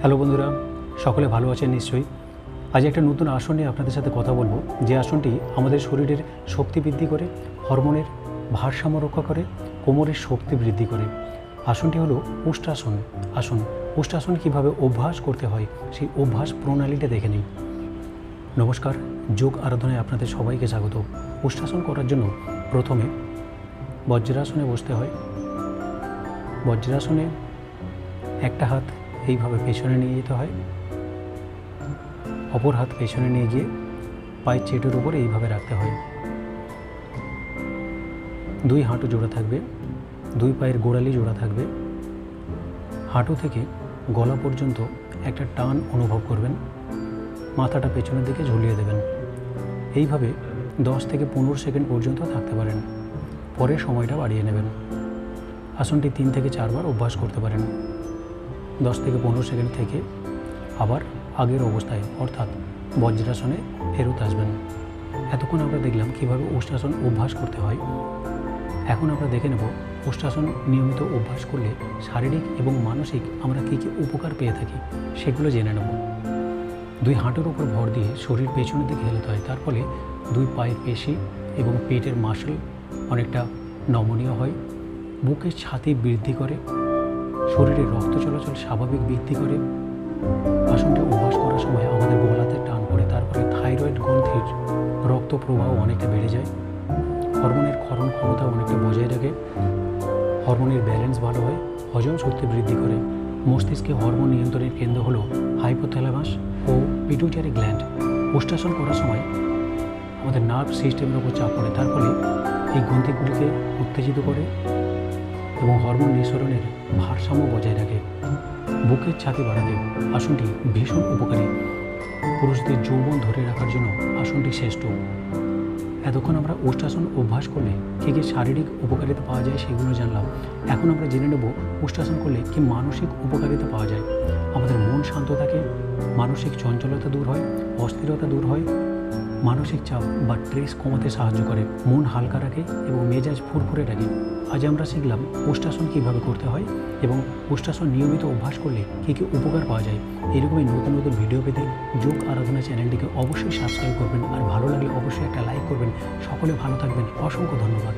Hello বন্ধুরা, সকলে ভালো আছেন নিশ্চয়ই। আজ একটা নতুন আসন নিয়ে আপনাদের সাথে কথা বলব। যে আসনটি আমাদের শরীরের শক্তি বৃদ্ধি করে, হরমোনের ভারসাম্য রক্ষা করে, কোমরের শক্তি বৃদ্ধি করে। আসনটি হলো উষ্টাসন। আসন, উষ্টাসন কীভাবে অভ্যাস করতে হয়, সেই অভ্যাস প্রণালীটা দেখে নিই। নমস্কার, যোগ আরাধনায় আপনাদের সবাইকে স্বাগত। উষ্টাসন করার জন্য প্রথমে বজ্রাসনে বসতে হয়। বজ্রাসনে একটা হাত এইভাবে পেছনে নিয়ে যেতে হয়। অপর হাত পেছনে নিয়ে গিয়ে পায়ের চেটের উপর এইভাবে রাখতে হয়। দুই হাঁটু জোড়া থাকবে, দুই পায়ের গোড়ালি জোড়া থাকবে। হাঁটু থেকে গলা পর্যন্ত একটা টান অনুভব করবেন। মাথাটা পেছনের দিকে ঝুলিয়ে দেবেন। এইভাবে দশ থেকে পনেরো সেকেন্ড পর্যন্ত থাকতে পারেন। পরে সময়টা বাড়িয়ে নেবেন। আসনটি তিন থেকে চারবার অভ্যাস করতে পারেন। দশ থেকে পনেরো সেকেন্ড থেকে আবার আগের অবস্থায়, অর্থাৎ বজ্রাসনে ফেরত আসবেন। এতক্ষণ আমরা দেখলাম কীভাবে উষ্টাসন অভ্যাস করতে হয়। এখন আমরা দেখে নেব উষ্টাসন নিয়মিত অভ্যাস করলে শারীরিক এবং মানসিক আমরা কী কী উপকার পেয়ে থাকি, সেগুলো জেনে নেব। দুই হাঁটুর উপর ভর দিয়ে শরীর পেছনের দিকে হেলতে হয়, তার ফলে দুই পায়ের পেশি এবং পেটের মাসল অনেকটা নমনীয় হয়। বুকের ছাতি বৃদ্ধি করে শরীরে রক্ত চলাচল স্বাভাবিক বৃদ্ধি করে। আসনটি অভ্যাস করার সময় আমাদের গোলাতে টান পড়ে, তারপরে থাইরয়েড গ্রন্থির রক্ত প্রবাহ অনেকটা বেড়ে যায়। হরমোনের ক্ষরণ ক্ষমতা অনেকটা বজায় রাখে। হরমোনের ব্যালেন্স ভালো হয়, হজম শক্তি বৃদ্ধি করে। মস্তিষ্কে হরমোন নিয়ন্ত্রণের কেন্দ্র হলো হাইপোথ্যালামাস ও পিটুইটারি গ্ল্যান্ড উষ্টাসন করার সময় আমাদের নার্ভ সিস্টেমের উপর চাপ পড়ে, তার ফলে এই গ্রন্থিগুলিকে উত্তেজিত করে। এবং হরমোন নিঃসরণের ভারসাম্য বজায় রাখে। বুকের ছাতি বাড়াতে আসনটি ভীষণ উপকারী। পুরুষদের যৌবন ধরে রাখার জন্য আসনটি শ্রেষ্ঠ। এতক্ষণ আমরা উষ্ঠাসন অভ্যাস করলে কী কী শারীরিক উপকারিতা পাওয়া যায় সেগুলো জানলাম। এখন আমরা জেনে নেব উষ্ঠাসন করলে কি মানসিক উপকারিতা পাওয়া যায়। আমাদের মন শান্ত থাকে, মানসিক চঞ্চলতা দূর হয়, অস্থিরতা দূর হয় মানসিক চাপ বা স্ট্রেস কমাতে সাহায্য করে। মন হালকা রাখে এবং মেজাজ ফুরফুরে রাখে। আজ আমরা শিখলাম পোষ্টাসন কীভাবে করতে হয় এবং পোষ্টাসন নিয়মিত অভ্যাস করলে কী কী উপকার পাওয়া যায়। এরকমই নতুন নতুন ভিডিও পেতে যোগ আরাধনা চ্যানেলটিকে অবশ্যই সাবস্ক্রাইব করবেন। আর ভালো লাগলে অবশ্যই একটা লাইক করবেন। সকলে ভালো থাকবেন। অসংখ্য ধন্যবাদ।